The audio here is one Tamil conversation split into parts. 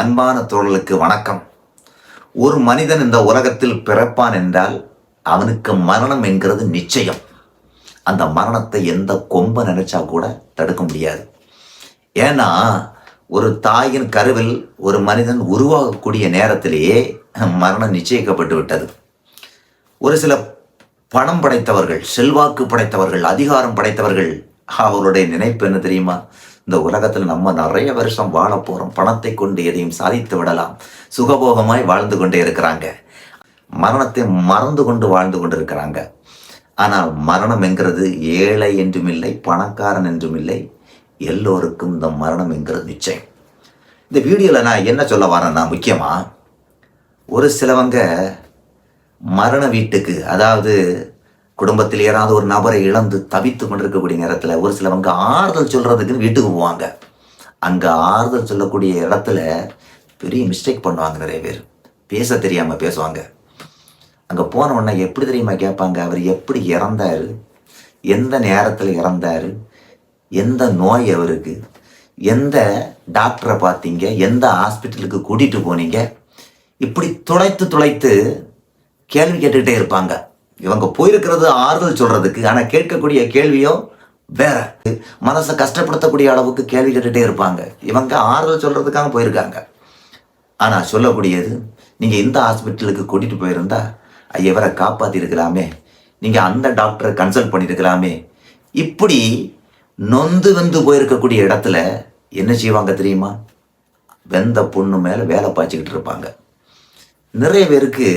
அன்பான தோழலுக்கு வணக்கம். ஒரு மனிதன் இந்த உலகத்தில் பிறப்பான் என்றால் அவனுக்கு மரணம் என்கிறது நிச்சயம். அந்த மரணத்தை எந்த கொம்ப நினைச்சா கூட தடுக்க முடியாது. ஏன்னா ஒரு தாயின் கருவில் ஒரு மனிதன் உருவாகக்கூடிய நேரத்திலேயே மரணம் நிச்சயிக்கப்பட்டு விட்டது. ஒரு சில பணம் படைத்தவர்கள் செல்வாக்கு படைத்தவர்கள் அதிகாரம் படைத்தவர்கள் அவருடைய நினைப்பு என்ன தெரியுமா? இந்த உலகத்தில் நம்ம நிறைய வருஷம் வாழ போகிறோம் பணத்தை கொண்டு எதையும் சாதித்து விடலாம். சுகபோகமாய் வாழ்ந்து கொண்டே இருக்கிறாங்க. மரணத்தை மறந்து கொண்டு வாழ்ந்து கொண்டு இருக்கிறாங்க ஆனால் மரணம் என்கிறது ஏழை என்றும் இல்லை பணக்காரன் என்றும் இல்லை. எல்லோருக்கும் இந்த மரணம் என்கிறது நிச்சயம். இந்த வீடியோவில் நான் என்ன சொல்ல வரேன்னா முக்கியமாக ஒரு சிலவங்க மரண வீட்டுக்கு அதாவது குடும்பத்தில் யாராவது ஒரு நபரை இழந்து தவித்து கொண்டிருக்கக்கூடிய நேரத்தில் ஒரு சிலவங்க ஆறுதல் சொல்கிறதுக்குன்னு வீட்டுக்கு போவாங்க. அங்கே ஆறுதல் சொல்லக்கூடிய இடத்துல பெரிய மிஸ்டேக் பண்ணுவாங்க நிறைய பேர். பேச தெரியாமல் பேசுவாங்க. அங்கே போன உடனே எப்படி தெரியுமா கேட்பாங்க? அவர் எப்படி இறந்தார்? எந்த நேரத்தில் இறந்தார்? எந்த நோய் அவருக்கு? எந்த டாக்டரை பார்த்தீங்க? எந்த ஹாஸ்பிட்டலுக்கு கூட்டிகிட்டு போனீங்க? இப்படி துளைத்து துளைத்து கேள்வி கேட்டுக்கிட்டே இருப்பாங்க. இவங்க போயிருக்கிறது ஆறுதல் சொல்றதுக்கு ஆனால் கேட்கக்கூடிய கேள்வியோ வேற. மனசை கஷ்டப்படுத்தக்கூடிய அளவுக்கு கேள்வி கேட்டுகிட்டே இருப்பாங்க. இவங்க ஆறுதல் சொல்றதுக்காக போயிருக்காங்க. ஆனால் சொல்லக்கூடியது நீங்கள் இந்த ஹாஸ்பிட்டலுக்கு கூட்டிகிட்டு போயிருந்தா இவரை காப்பாற்றிருக்கலாமே நீங்கள் அந்த டாக்டரை கன்சல்ட் பண்ணியிருக்கலாமே இப்படி நொந்து வெந்து போயிருக்கக்கூடிய இடத்துல என்ன செய்வாங்க தெரியுமா? வெந்த பொண்ணு மேலே வேலை பாய்ச்சிக்கிட்டு இருப்பாங்க. நிறைய பேருக்கு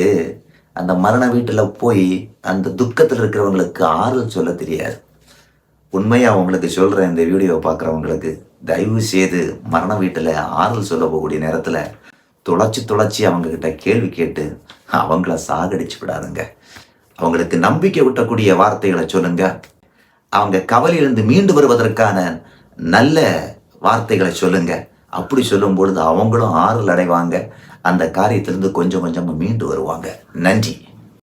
அந்த மரண வீட்டில் போய் அந்த துக்கத்தில் இருக்கிறவங்களுக்கு ஆறுதல் சொல்ல தெரியாது. உண்மையாக உங்களுக்கு சொல்கிறேன் இந்த வீடியோவை பார்க்குறவங்களுக்கு தயவு செய்து மரண வீட்டில் ஆறுதல் சொல்ல போகக்கூடிய நேரத்தில் துளைச்சி துளைச்சி அவங்கக்கிட்ட கேள்வி கேட்டு அவங்கள சாகடிச்சு விடாதுங்க. அவங்களுக்கு நம்பிக்கை விட்டக்கூடிய வார்த்தைகளை சொல்லுங்க. அவங்க கவலையிலிருந்து மீண்டு வருவதற்கான நல்ல வார்த்தைகளை சொல்லுங்கள் அப்படி சொல்லும் பொழுது அவங்களும் ஆறுதல் அடைவாங்க. அந்த காரியத்திலிருந்து கொஞ்சம் கொஞ்சமாக மீண்டு வருவாங்க. நன்றி.